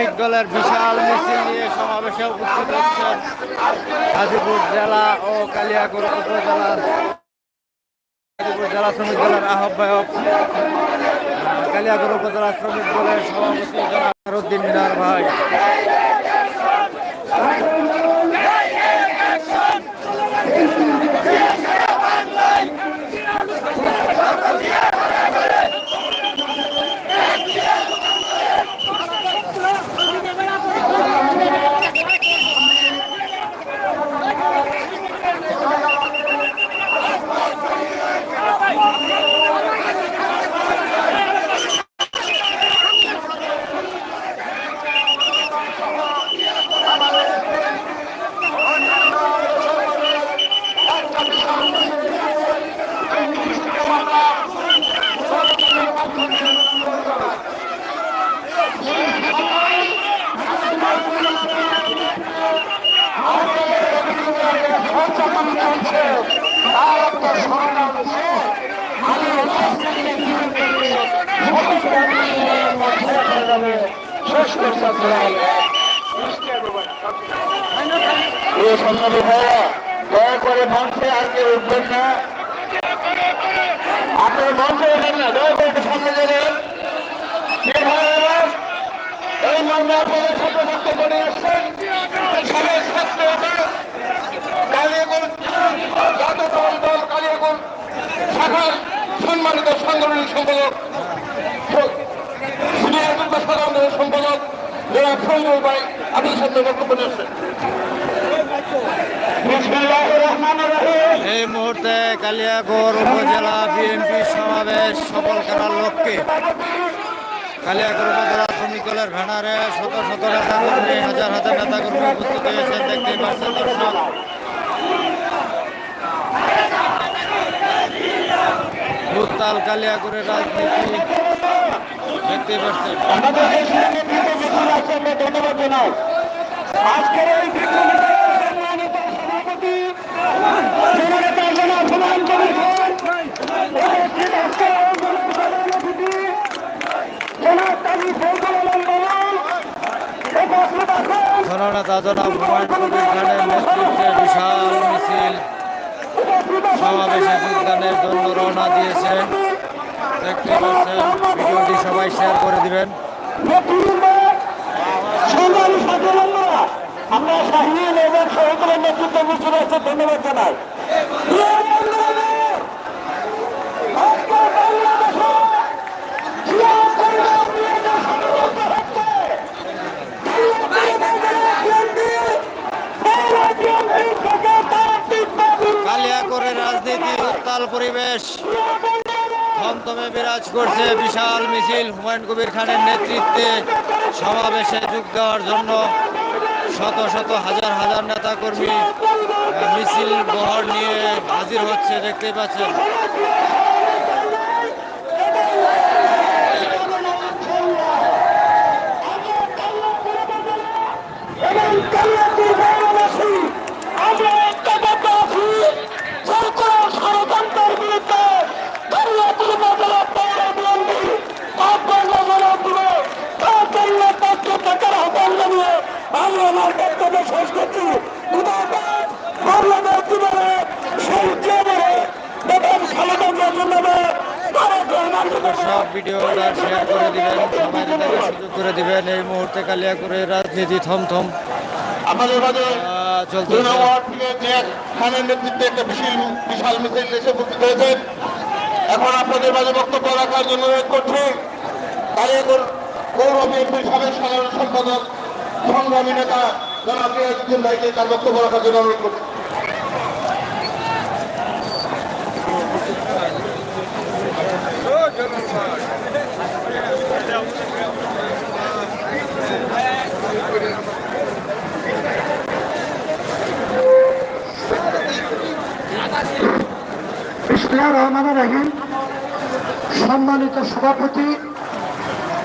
শ্রমিক দলের বিশাল মিছিল নিয়ে সমাবেশে উপস্থিত হচ্ছেন গাজীপুর জেলা ও কালিয়াকুর উপজেলার গাজীপুর জেলা শ্রমিক দলের আহ্বায়ক আহ, কালিয়াকুর উপজেলা শ্রমিক দলের সভাপতি জনাব উদ্দিন মিনার ভাই। এই সংগ্রামী ভাইয়া দয়া করে মঞ্চে আজকে উঠবেন না। আপনার মঞ্চে উঠবেন না, দয়া করে একটু সামনে যাবেন এই মর্মে আপনাদের বক্তব্য নিয়ে আসছেন। সবাই ছাত্র কালিয়াগুল জাতীয়তাবাদী দল কালিয়াগুল শাখার সম্মানিত সাংগঠনিক সম্পাদক সাধারণ সম্পাদক যারা ফজল ভাই আপনার সাথে বক্তব্য নিয়ে আসছেন বিসমিল্লাহির রহমানির রহিম। এই মুহূর্তে কালিয়াকোর উপজেলা বিএনপি সমাবেশ সফল করার লক্ষ্যে কালিয়াকোর উপজেলা শ্রমিক দলের ব্যানারে শত শত নেতা কর্মী হাজার হাজার নেতা কর্মী উপস্থিত হয়েছেন। দেখতেই পাচ্ছেন দর্শক। উত্তাল কালিয়াকুরের রাজনীতি আমাদের এই সঙ্গে বিন্দু আছে আমরা ধন্যবাদ জানাই। আজকের এই বিন্দু মিছিলে সম্মানিত সভাপতি জননেতা জনাব হুমায়ুন কবির খান উপস্থিত আজকের আন্দোলন জনাব কাজী ফজল আলম বাবুল উপস্থিত আছেন। জননেতা জনাব হুমায়ুন কবির খানের নেতৃত্বে বিশাল মিছিল সমাবেশে যোগদানের জন্য রওনা দিয়েছে দেখতে পাচ্ছেন। সবাই শেয়ার করে দিবেন আমরা শাহিন এবং সহকারের নেতৃত্ব মিছিল আছে ধন্যবাদ জানাই প্রিয় বন্ধুরা, আজকে বাংলাদেশে জিয়া পরিবার নিয়ে যে ষড়যন্ত্র হচ্ছে, বিএনপি, তারা বিএনপি থেকে তারা টিকতে দিচ্ছে। কালিয়াকরের রাজনীতি উত্তাল পরিবেশ থমথমে বিরাজ করছে বিশাল মিছিল হুমায়ুন কবির খানের নেতৃত্বে। সমাবেশে যোগ দেওয়ার জন্য শত শত হাজার হাজার নেতা কর্মী মিছিল বহর নিয়ে হাজির হচ্ছে, দেখতেই পাচ্ছেন। এবং কালিয়াপুর বাংলাদেশী আমরা ঐক্যবদ্ধ আছি সরকার ষড়যন্ত্রের বিরুদ্ধে কালিয়াপুর উপজেলা পৌর বিএনপি আহ্বান জানানো দিলে তার জন্য পক্ষ থাকার আহ্বান জানিয়ে আমি আমার বক্তব্য শেষ করছি ধন্যবাদ বাংলাদেশ জীবনে সেই জীবনে বেতন খালেদা ধন্যবাদ তারেক রহমান সব ভিডিওটা শেয়ার করে দিবেন সবাই দেখার সুযোগ করে দিবেন। এই মুহূর্তে কালিয়াকুরের রাজনীতি থমথম। আমাদের মাঝে আহ, দুই চলতেছে নম্বর থেকে জিয়া খানের নেতৃত্বে একটা বিশাল বিশাল মিছিল এসে উপস্থিত হয়েছেন। এখন আপনাদের মাঝে বক্তব্য রাখার জন্য অনুরোধ করছি কালিয়াকুর বিএনপির সাবেক সাধারণ সম্পাদক সংগ্রামী নেতা জনাব রিয়াজুদ্দিন ভাইকে তার বক্তব্য রাখার জন্য অনুরোধ করছি। বিসমুল্লাহ রহমান রহিম, সম্মানিত সভাপতি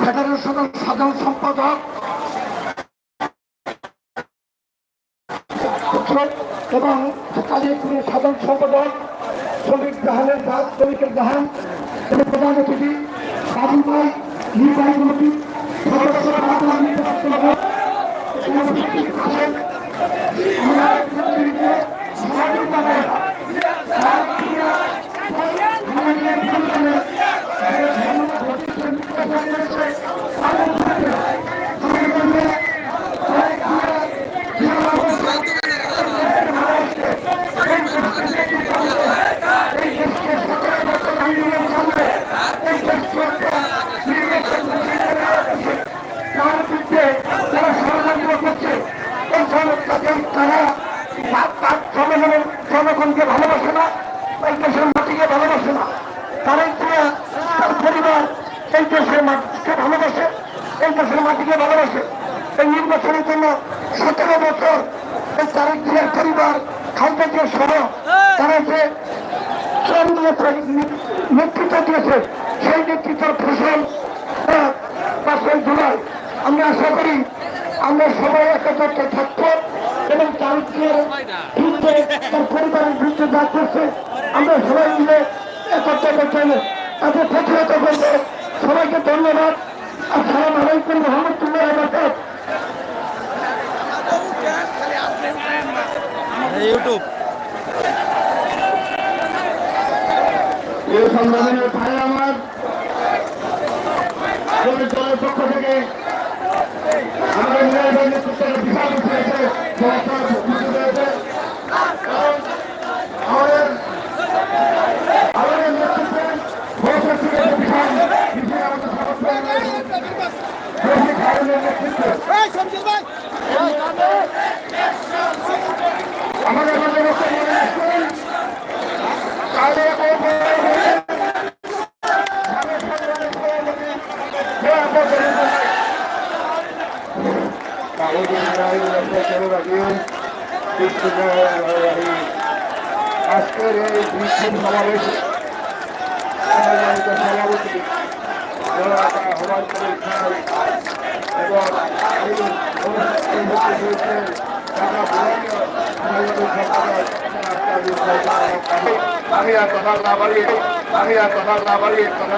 ফেডারেশনের সাধারণ সম্পাদক এবং কালিয়াপুরের সাধারণ সম্পাদক শ্রমিক জাহানের ভাগ শ্রমিকের জাহান প্রধান অতিথি বাবু ভাই নির্বাহী আমরা নেতৃত্বে সহযোগিতা করে আমাদের সন্তানের তার বিরুদ্ধে যারা ষড়যন্ত্র করছে এই সমস্যাকেই তারা তার- জনগণের জনগণকে ভালোবাসে না এই দেশের মাটিকে ভালোবাসে না। তারাই তারা তার পরিবার এই দেশের মাটিকে ভালোবাসে, এই দেশের মাটিকে ভালোবাসে। এই নির্বাচনের জন্য সতেরো বছর এই তারেক জিয়ার পরিবার খালদা জিয়া সহ তারা যে নেতৃত্ব দিয়েছে, সেই নেতৃত্বের ফসল পাঁচই জুলাই। আমরা আশা করি আমরা সবাই একত্রে থাকব। এবং চারিত্রের বিরুদ্ধে তার পরিবারের বিরুদ্ধে যা করছে। আমরা সবাই মিলে একত্রে করতে তাদের প্রতিহত করব সবাইকে ধন্যবাদ। আসসালাম আলাইকুম রহমতুল্লাহ ইউটিউব এই সম্মেলনের ভাই আমার পক্ষ থেকে আমাদের নির্বাচন নেতৃত্বের বিশাল উঠেছে রয়েছে কারণ আমাদের আমাদের নেতৃত্বে ভবিষ্যৎ থেকে যে বিশাল বিশাল আমাদের সমর্থন রয়েছে রফিক হারুনের নেতৃত্বে আমাদের মধ্যে বক্তব্য রাখছেন তাদের আজকের এই বিক্ষোভ সমাবেশ সম্মানিত সভাপতি জনতা হওয়ার পরীক্ষায় এবং এই উপস্থিত হয়েছেন ঢাকা বিভাগীয় সাংবাদিক সম্পাদক আমি আর কথা না বাড়িয়ে আমি আর কথা না বাড়িয়ে কথা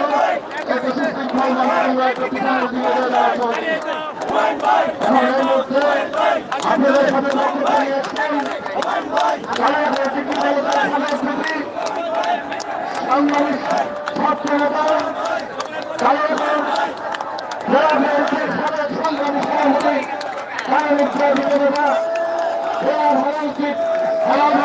আপনাদের সাথে সাংবাদিক ছাত্র নেতা যারা বিএনপির সাবেক সংগ্রামী সভাপতি তারা মুখ্য নেতা জেলা ভারত সালাম